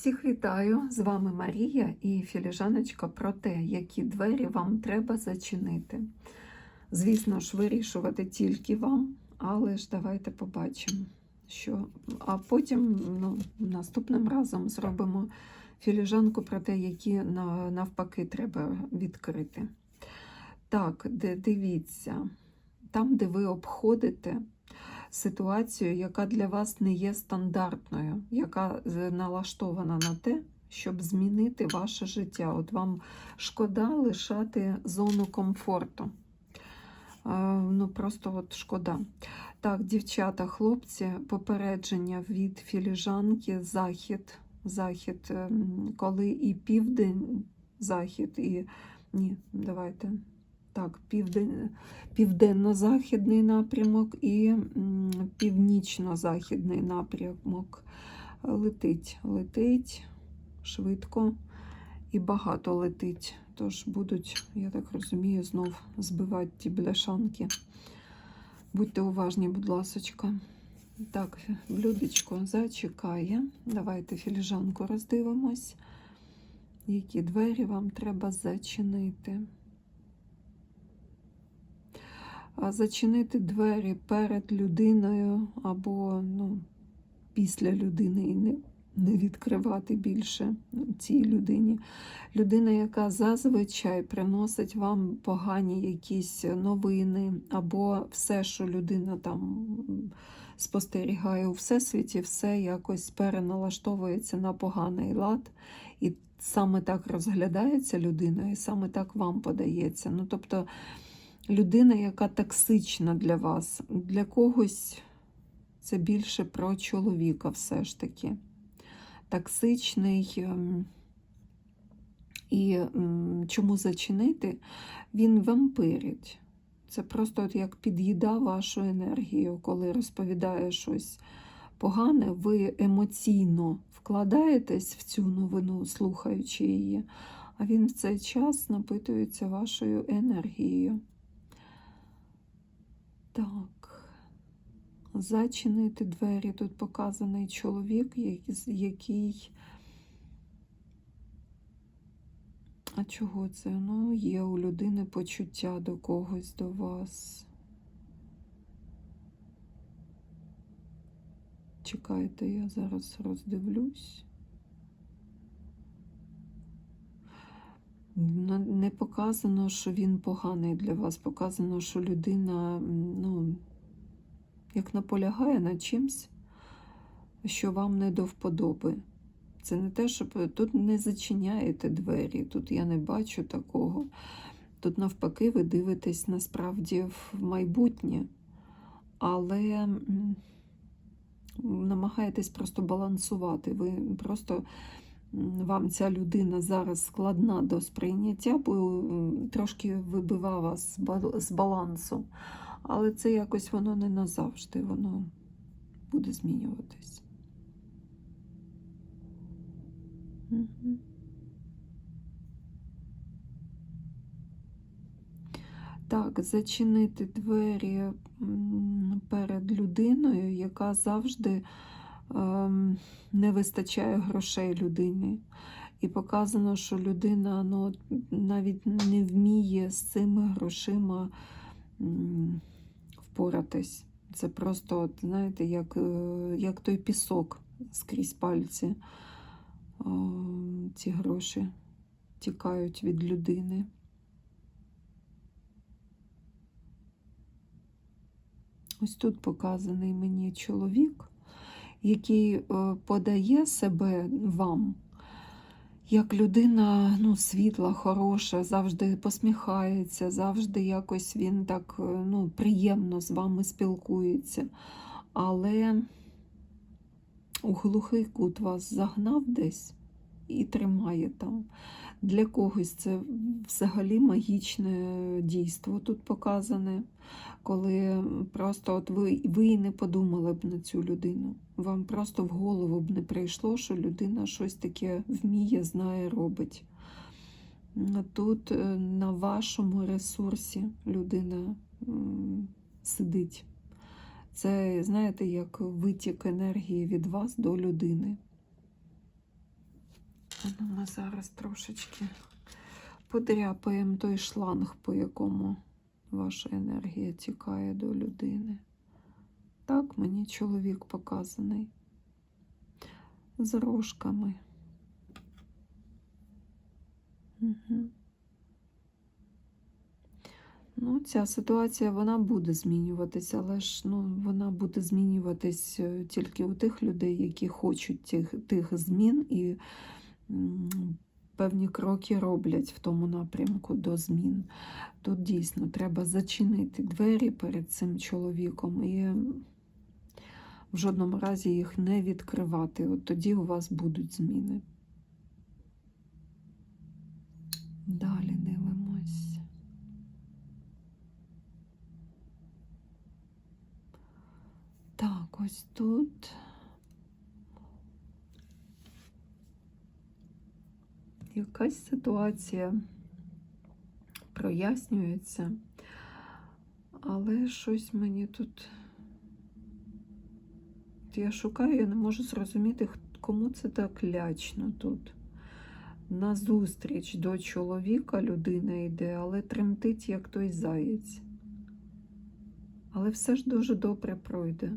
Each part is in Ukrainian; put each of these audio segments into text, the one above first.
Всіх вітаю! З вами Марія і філіжаночка про те, які двері вам треба зачинити. Звісно ж, вирішувати тільки вам, але ж давайте побачимо, що. А потім ну, наступним разом зробимо філіжанку про те, які навпаки треба відкрити. Так, дивіться, там, де ви обходите ситуацію, яка для вас не є стандартною, яка налаштована на те, щоб змінити ваше життя. От вам шкода лишати зону комфорту. Е, Ну, просто от шкода. Так, дівчата, хлопці, попередження від філіжанки, захід, захід, ем, коли і південь, захід, і ні, давайте. Так, південно-західний напрямок і північно-західний напрямок. Летить, летить швидко і багато летить. Тож будуть, я так розумію, знов збивати ті бляшанки. Будьте уважні, будь ласочка. Так, блюдечко зачекає. Давайте філіжанку роздивимось. Які двері вам треба зачинити. А зачинити двері перед людиною або ну, після людини і не, не відкривати більше цій людині. Людина, яка зазвичай приносить вам погані якісь новини, або все, що людина там спостерігає у всесвіті, все якось переналаштовується на поганий лад. І саме так розглядається людина, і саме так вам подається. Ну, тобто, людина, яка токсична для вас, для когось це більше про чоловіка, все ж таки. Токсичний. ем, І чому зачинити? Він вампирить. Це просто от як під'їда вашу енергію, коли розповідає щось погане, ви емоційно вкладаєтесь в цю новину, слухаючи її, а він в цей час напитується вашою енергією. Так. Зачинити двері. Тут показаний чоловік, який-. А чого це? Ну, є у людини почуття до когось, до вас. Чекайте, я зараз роздивлюсь. Не показано, що він поганий для вас. Показано, що людина, ну, як наполягає на чимсь, що вам не до вподоби. Це не те, щоб тут не зачиняєте двері, тут я не бачу такого. Тут, навпаки, ви дивитесь насправді в майбутнє, але намагаєтесь просто балансувати. Ви просто вам ця людина зараз складна до сприйняття, бо трошки вибива вас з балансу. Але це якось воно не назавжди, воно буде змінюватись. Так, зачинити двері перед людиною, яка завжди не вистачає грошей людині. І показано, що людина ну, навіть не вміє з цими грошима впоратись. Це просто, от, знаєте, як, е, як той пісок скрізь пальці. Ці гроші тікають від людини. Ось тут показаний мені чоловік, який е, подає себе вам як людина ну, світла, хороша, завжди посміхається, завжди якось він так е, ну, приємно з вами спілкується. Але у глухий кут вас загнав десь і тримає там. Для когось це взагалі магічне дійство тут показане, коли просто от ви, ви і не подумали б на цю людину. Вам просто в голову б не прийшло, що людина щось таке вміє, знає, робить. Тут е, на вашому ресурсі людина сидить. Це, знаєте, як витік енергії від вас до людини. Ну, Ми зараз трошечки подряпаємо той шланг, по якому ваша енергія тікає до людини. Так мені чоловік показаний з рожками. Угу. Ну, ця ситуація вона буде змінюватися, але ж ну, вона буде змінюватись е, тільки у тих людей, які хочуть тих, тих змін і певні кроки роблять в тому напрямку до змін. Тут дійсно треба зачинити двері перед цим чоловіком і в жодному разі їх не відкривати. От тоді у вас будуть зміни. Далі дивимось. Так, ось тут. Якась ситуація прояснюється, але щось мені тут. Я шукаю, я не можу зрозуміти, кому це так лячно тут. На зустріч до чоловіка людина йде, але тремтить, як той заєць. Але все ж дуже добре пройде.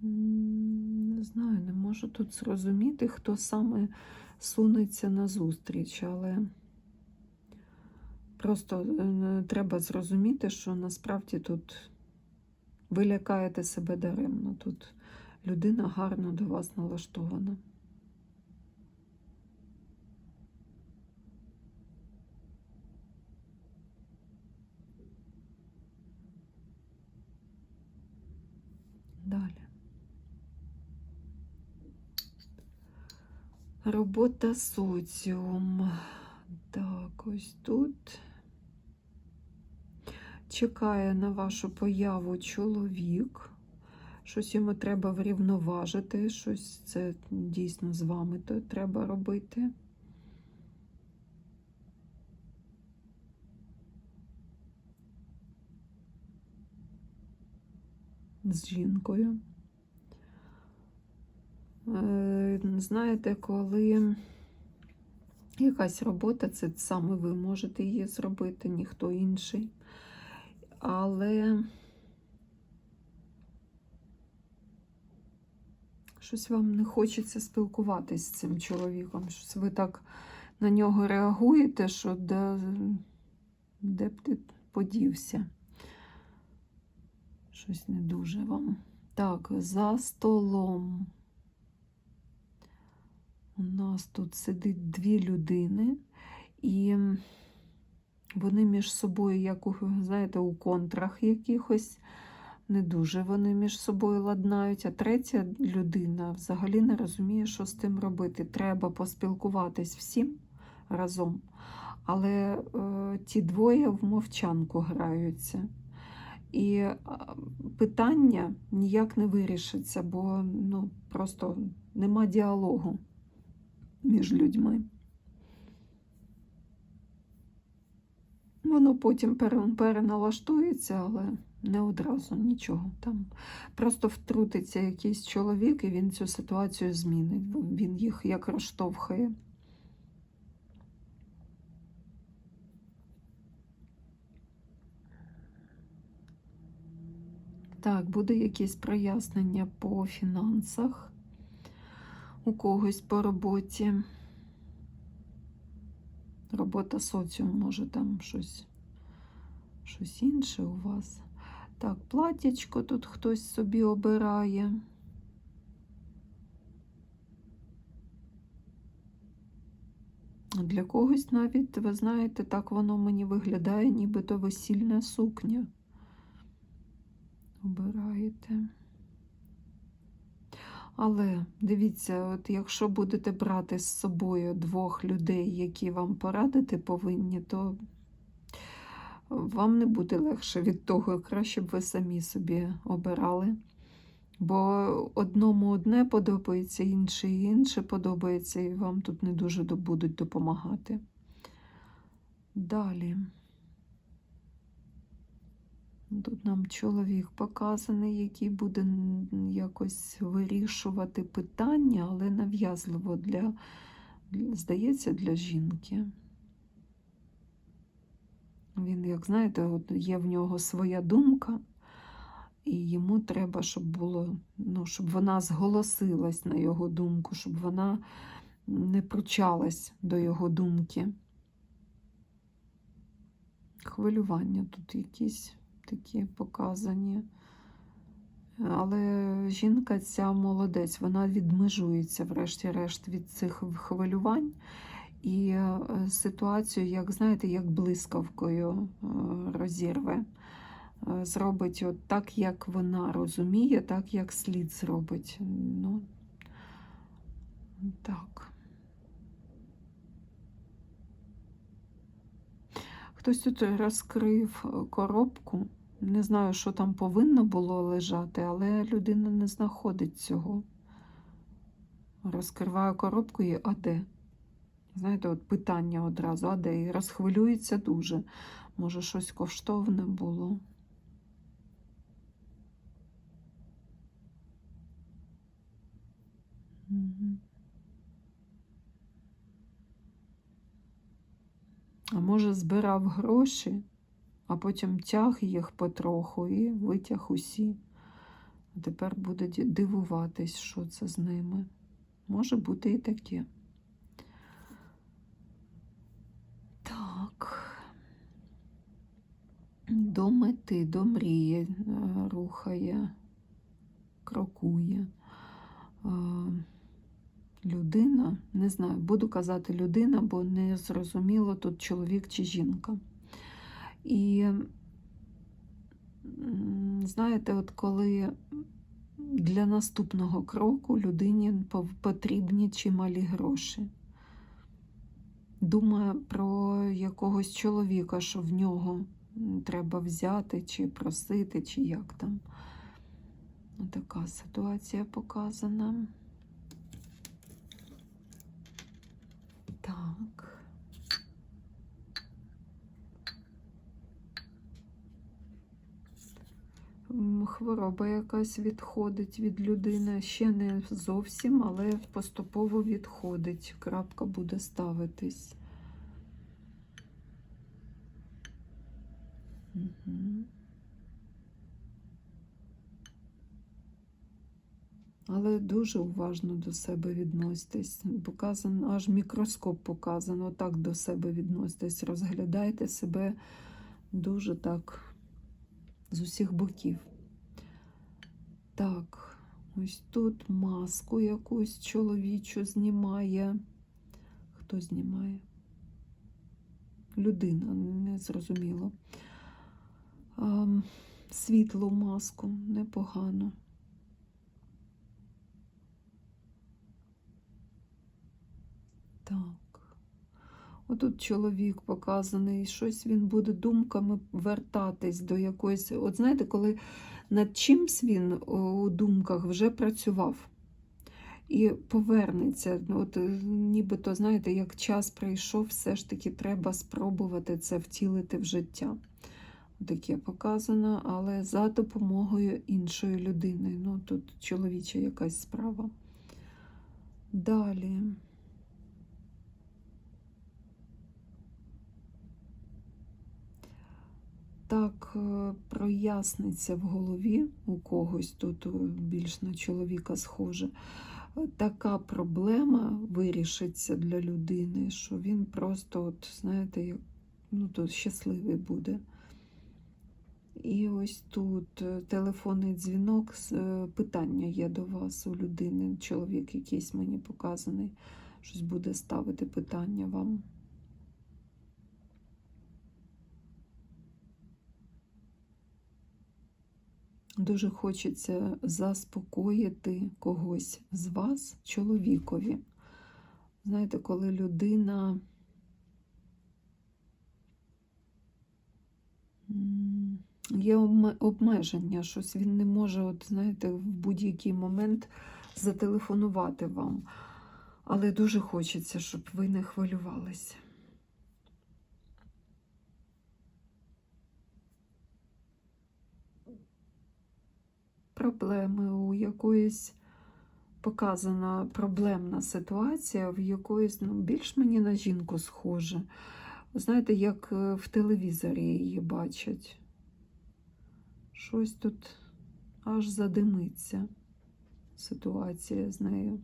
Не знаю, не можу тут зрозуміти, хто саме сунеться на зустріч, але просто е, треба зрозуміти, що насправді тут ви лякаєте себе даремно. Тут людина гарно до вас налаштована. Далі. Робота соціум. Так, ось тут. Чекає на вашу появу чоловік. Щось йому треба врівноважити, щось це дійсно з вами то треба робити. З жінкою. Е, Знаєте, коли якась робота, це саме ви можете її зробити, ніхто інший. Але щось вам не хочеться спілкуватись з цим чоловіком. Щось ви так на нього реагуєте, що де, де б ти подівся. Щось не дуже вам. Так, за столом. У нас тут сидить дві людини, і вони між собою, як у, знаєте, у контрах якихось, не дуже вони між собою ладнають. А третя людина взагалі не розуміє, що з тим робити. Треба поспілкуватись всім разом. Але е, ті двоє в мовчанку граються. І е, питання ніяк не вирішиться, бо ну, просто нема діалогу між людьми. Воно потім переналаштується, але не одразу нічого. Там просто втрутиться якийсь чоловік, і він цю ситуацію змінить, бо він їх як розштовхає. Так, буде якесь прояснення по фінансах у когось по роботі. Робота соціум, може там щось, щось інше у вас. Так, платячко тут хтось собі обирає. Для когось навіть, ви знаєте, так воно мені виглядає, нібито весільна сукня. Обираєте. Але дивіться, от якщо будете брати з собою двох людей, які вам порадити повинні, то вам не буде легше від того, краще б ви самі собі обирали. Бо одному одне подобається, інше і інше подобається, і вам тут не дуже будуть допомагати. Далі. Тут нам чоловік показаний, який буде якось вирішувати питання, але нав'язливо для, здається, для жінки. Він, як знаєте, от є в нього своя думка, і йому треба, щоб було, ну, щоб вона зголосилась на його думку, щоб вона не пручалась до його думки. Хвилювання тут якісь такі показані. Але жінка ця молодець, вона відмежується, врешті-решт, від цих хвилювань. І е, ситуацію, як знаєте, як блискавкою е, розірве. Е, Зробить от так, як вона розуміє, так, як слід зробить. Ну, так. Хтось тут розкрив коробку. Не знаю, що там повинно було лежати, але людина не знаходить цього. Розкриваю коробку і а де? Знаєте, от питання одразу, а де? І розхвилюється дуже. Може, щось коштовне було. А може, збирав гроші, а потім тяг їх потроху і витяг усі. А тепер буде дивуватись, що це з ними. Може бути і таке. Так. До мети, до мрії е, рухає, крокує. Е, Людина, не знаю, буду казати людина, бо не зрозуміло тут чоловік чи жінка. І знаєте, от коли для наступного кроку людині потрібні чималі гроші. Думає про якогось чоловіка, що в нього треба взяти, чи просити, чи як там. Така ситуація показана. Так. М, Хвороба якась відходить від людини. Ще не зовсім, але поступово відходить. Крапка буде ставитись. Але дуже уважно до себе відноситесь. Показано, аж мікроскоп показано, так до себе відноситесь. Розглядайте себе дуже так з усіх боків. Так, ось тут маску якусь чоловічу знімає. Хто знімає? Людина, не зрозуміло. Ам, Світлу маску, непогано. Так. Отут чоловік показаний, щось він буде думками вертатись до якоїсь. От знаєте, коли над чимсь він у думках вже працював і повернеться. Ну, От, е, нібито, знаєте, як час прийшов, все ж таки треба спробувати це втілити в життя. Таке показано, але за допомогою іншої людини. Ну, тут чоловіча якась справа. Далі. Так е, проясниться в голові у когось тут більш на чоловіка схоже. Така проблема вирішиться для людини, що він просто, от, знаєте, ну, тут щасливий буде. І ось тут е, телефонний дзвінок, е, питання є до вас у людини, чоловік якийсь мені показаний, щось буде ставити питання вам. Дуже хочеться заспокоїти когось з вас, чоловікові. Знаєте, коли людина є обмеження, щось він не може, от, знаєте, в будь-який момент зателефонувати вам. Але дуже хочеться, щоб ви не хвилювалися. Проблеми, у якоїсь показана проблемна ситуація, в якоїсь ну, більш мені на жінку схоже. Знаєте, як е, в телевізорі її бачать. Щось тут аж задимиться ситуація з нею.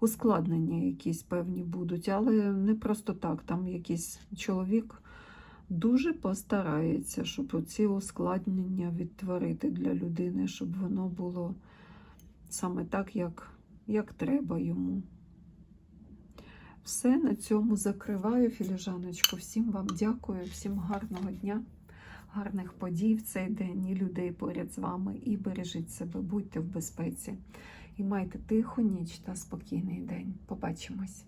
Ускладнення якісь певні будуть, але не просто так. Там якийсь чоловік дуже постарається, щоб ці ускладнення відтворити для людини, щоб воно було саме так, як, як треба йому. Все на цьому закриваю, філіжаночку. Всім вам дякую, всім гарного дня, гарних подій в цей день і людей поряд з вами. І бережіть себе, будьте в безпеці. І майте тиху ніч та спокійний день. Побачимось!